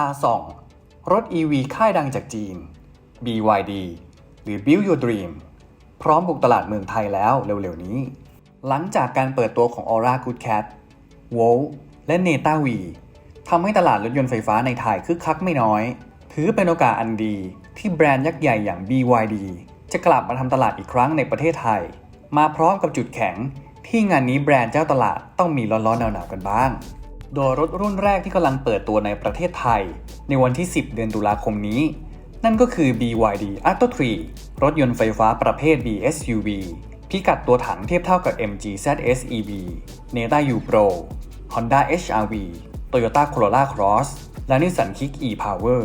าส่อง รถ EV ค่ายดังจากจีน BYD หรือ Build Your Dream พร้อมบุกตลาดเมืองไทยแล้วเร็วๆนี้ หลังจากการเปิดตัวของ Aura Good Cat w o l และ Neta V ทำให้ตลาดรถยนต์ไฟฟ้าในไทยคึกคักไม่น้อย ถือเป็นโอกาสอันดีที่แบรนด์ยักษ์ใหญ่อย่าง BYD จะกลับมาทำตลาดอีกครั้งในประเทศไทย มาพร้อมกับจุดแข็งที่งานนี้แบรนด์เจ้าตลาดต้องมีร้อนๆหนาวๆกันบ้าง โดยรถรุ่นแรกที่กำลังเปิดตัวในประเทศไทย ในวันที่ 10 เดือนตุลาคมนี้ นั่นก็คือ BYD Atto 3รถยนต์ไฟฟ้าประเภท BSUV พิกัดตัวถังเทียบเท่ากับ MG ZS EV Neta U Pro Honda HR-V Toyota Corolla Cross และ Nissan Kick e-Power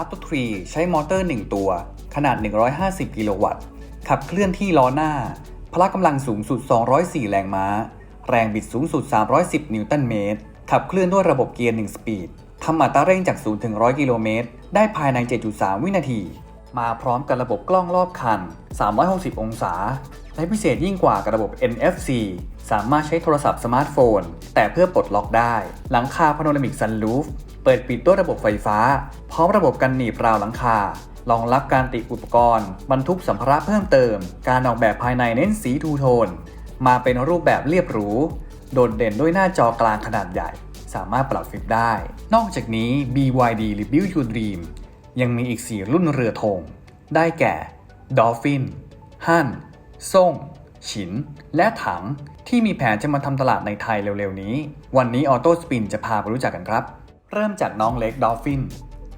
Atto 3ใช้มอเตอร์ 1 ตัว ขนาด 150 กิโลวัตต์ ขับเคลื่อนที่ล้อหน้า พละกำลังสูงสุด 204 แรงม้า แรงบิดสูงสุด 310 นิวตันเมตร ขับเคลื่อนด้วยระบบเกียร์ 1 สปีดทำอัตราเร่งจาก 0 ถึง 100 กิโลเมตร ได้ภายใน 7.3 วินาที มาพร้อมกับระบบกล้องรอบคัน 360 องศา และพิเศษยิ่งกว่ากับระบบ NFC สามารถใช้โทรศัพท์สมาร์ทโฟน แต่เพื่อปลดล็อกได้ หลังคาพาโนรามิกซันลูฟ เปิดปิดด้วยระบบไฟฟ้า พร้อมระบบกันหนีบราวหลังคารองรับการติดอุปกรณ์ บรรทุกสัมภาระเพิ่มเติม การออกแบบภายในเน้นสีทูโทน มาเป็นรูปแบบเรียบหรู โดดเด่นด้วยหน้าจอกลางขนาดใหญ่ สามารถปรับฟิปได้ นอกจากนี้ BYD หรือ Build Your Dream ยังมีอีก 4 รุ่นเรือธง ได้แก่ Dolphin ฮั่นส่ง ฉิน และถัง ที่มีแผนจะมาทำตลาดในไทยเร็วๆนี้ วันนี้ออโต้สปินจะพาไปรู้จักกันครับ เริ่มจากน้องเล็ก Dolphin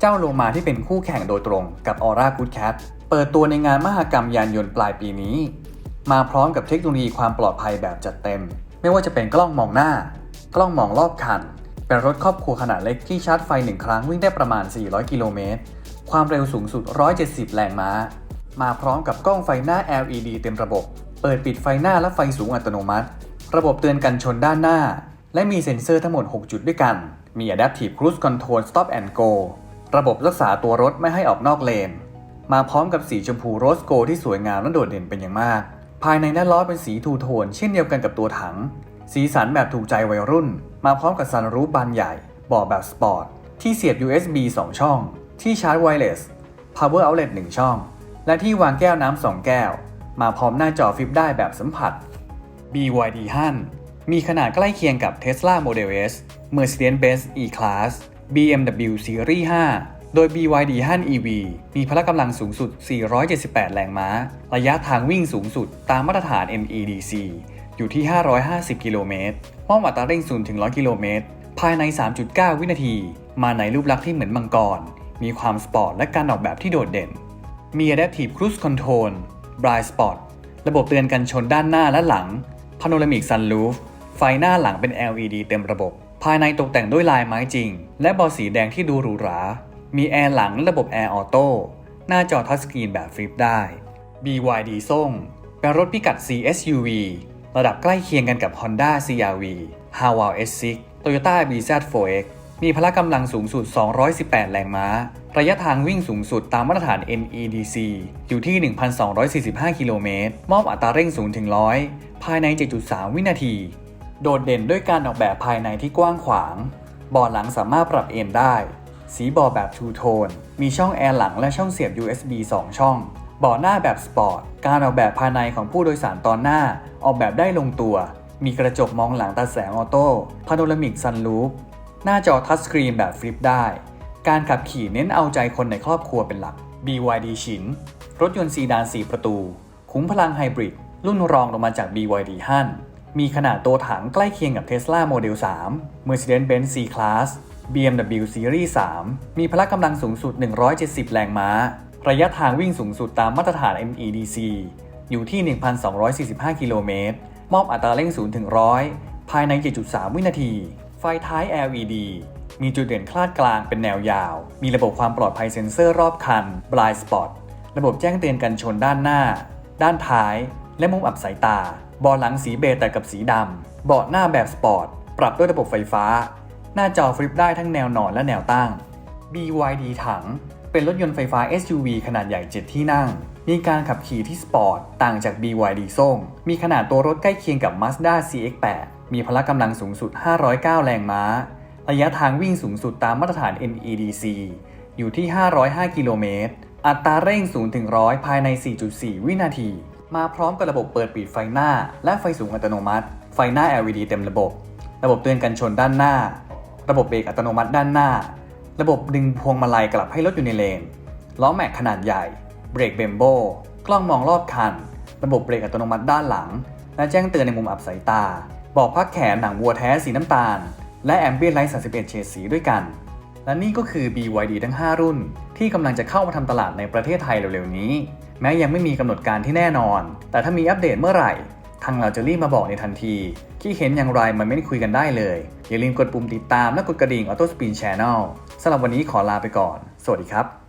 เจ้าโลมาที่เป็นคู่แข่งโดยตรงกับ Aura Good Cat เปิดตัวในงานมหกรรมยานยนต์ปลายปีนี้ มาพร้อมกับเทคโนโลยีความปลอดภัยแบบจัดเต็ม ไม่ว่าจะเป็นกล้องมองหน้า กล้องมองรอบคัน เป็นรถครอบครัวขนาดเล็กที่ชาร์จไฟหนึ่งครั้งวิ่งได้ประมาณ 400 กิโลเมตร ความเร็วสูงสุด 170 แรงม้า มาพร้อมกับกล้องไฟหน้า LED เต็มระบบ เปิดปิดไฟหน้าและไฟสูงอัตโนมัติ ระบบเตือนกันชนด้านหน้า และมีเซ็นเซอร์ทั้งหมด 6 จุดด้วยกัน มี Adaptive Cruise Control Stop and Go ระบบรักษาตัวรถไม่ให้ออกนอกเลน มาพร้อมกับสีชมพูโรสโก ที่สวยงามและโดดเด่นเป็นอย่างมาก ภายในหน้าล้อเป็นสีทูโทนเช่นเดียวกันกับตัวถัง สีสันแบบถูกใจวัยรุ่น มาพร้อมกับซันรูฟบานใหญ่บาะแบบสปอร์ต ที่เสียบ USB 2 ช่อง ที่ชาร์จไวเลส Power Outlet 1 ช่อง และที่วางแก้วน้ำ 2 แก้ว มาพร้อมหน้าจอฟลิปได้แบบสัมผัส BYD Han มีขนาดใกล้เคียงกับ Tesla Model S Mercedes-Benz E-Class BMW Series 5 โดย BYD Han EV มีพละกำลังสูงสุด 478 แรงม้า ระยะทางวิ่งสูงสุดตามมาตรฐาน NEDC อยู่ที่ 550 กิโลเมตรมอบอัตราเร่ง0ถึง 100 กิโลเมตร ภายใน 3.9 วินาที มาในรูปลักษณ์ที่เหมือนมังกร มีความสปอร์ตและการออกแบบที่โดดเด่น มี Adaptive Cruise Control Blind Spot ระบบเตือนกันชนด้านหน้าและหลัง Panoramic Sunroof ไฟหน้าหลังเป็น LED เต็มระบบ ภายในตกแต่งด้วยลายไม้จริง และเบาะสีแดงที่ดูหรูหรา มีแอร์หลังระบบแอร์ออโต้หน้าจอทัชสกรีนแบบฟลิปได้ BYD ส่งเป็นรถพิกัด CSUV ระดับใกล้เคียงกันกับ Honda CR-V h a w a l S6 Toyota BZ4X มีพละกำลังสูงสุด 218 แรงม้า ระยะทางวิ่งสูงสุดตามมาตรฐาน NEDC อยู่ที่ 1,245 กิโลเมตร มอบอัตราเร่ง0ถึง 100 ภายใน 7.3 วินาที โดดเด่นด้วยการออกแบบภายในที่กว้างขวางเบาะหลังสามารถปรับเอนได้ สีบาะแบบทูโทนมีช่องแอร์หลังและช่องเสียบ USB 2 ช่องเบาะหน้าแบบสปอร์ต การออกแบบภายในของผู้โดยสารตอนหน้า ออกแบบได้ลงตัว มีกระจกมองหลังตาแสงออโต้พาโนรามิกซันรูฟหน้าจอทัชสกรีนแบบฟลิปได้ การขับขี่เน้นเอาใจคนในครอบครัวเป็นหลัก BYD ฉิน รถยนต์ซีดาน 4 ประตู คุ้มพลังไฮบริด รุ่นรองลงมาจาก BYD ฮั่นมีขนาดตัวถังใกล้เคียงกับ Tesla Model 3 Mercedes-Benz C-Class BMW Series 3 มีพละกำลังสูงสุด 170 แรงม้า ระยะทางวิ่งสูงสุดตามมาตรฐาน NEDC อยู่ที่ 1,245 กิโลเมตร มอบอัตราเร่ง0ถึง100 ภายใน 7.3 วินาที ไฟท้าย LED มีจุดเด่นคลาดกลางเป็นแนวยาว มีระบบความปลอดภัยเซ็นเซอร์รอบคัน Blind Spot ระบบแจ้งเตือนกันชนด้านหน้า ด้านท้าย และมุมอับสายตาเบาะหลังสีเบจแต่กับสีดำ เบาะหน้าแบบสปอร์ต ปรับด้วยระบบไฟฟ้า หน้าจอฟลิปได้ทั้งแนวนอนและแนวตั้ง BYD ถัง เป็นรถยนต์ไฟฟ้า SUV ขนาดใหญ่ 7 ที่นั่ง มีการขับขี่ที่สปอร์ต ต่างจาก BYD ส่งมีขนาดตัวรถใกล้เคียงกับ Mazda CX-8 มีพละกำลังสูงสุด 509 แรงม้า ระยะทางวิ่งสูงสุดตามมาตรฐาน NEDC อยู่ที่ 505 กิโลเมตร อัตราเร่ง0ถึง100 ภายใน 4.4 วินาที มาพร้อมกับระบบเปิดปิดไฟหน้า และไฟสูงอัตโนมัติ ไฟหน้า LED เต็มระบบ ระบบเตือนกันชนด้านหน้า ระบบเบรกอัตโนมัติด้านหน้า ระบบดึงพวงมาลัยกลับให้รถอยู่ในเลน ล้อแม็กขนาดใหญ่ เบรกเบมโบ กล้องมองรอบคัน ระบบเบรกอัตโนมัติด้านหลัง และแจ้งเตือนในมุมอับสายตา บอกพักแขนหนังวัวแท้สีน้ำตาล และแอมเบียไลท์31เฉดสีด้วยกัน และนี่ก็คือ BYD ทั้ง 5 รุ่น ที่กำลังจะเข้ามาทำตลาดในประเทศไทยเร็วๆนี้ แม้ยังไม่มีกำหนดการที่แน่นอน แต่ถ้ามีอัปเดตเมื่อไหร่ ทางเราจะรีบมาบอกในทันทีที่เห็นอย่างไรมันไม่ได้คุยกันได้เลย อย่าลืมกดปุ่มติดตามและกดกระดิ่ง Auto Spin Channel สำหรับวันนี้ขอลาไปก่อน สวัสดีครับ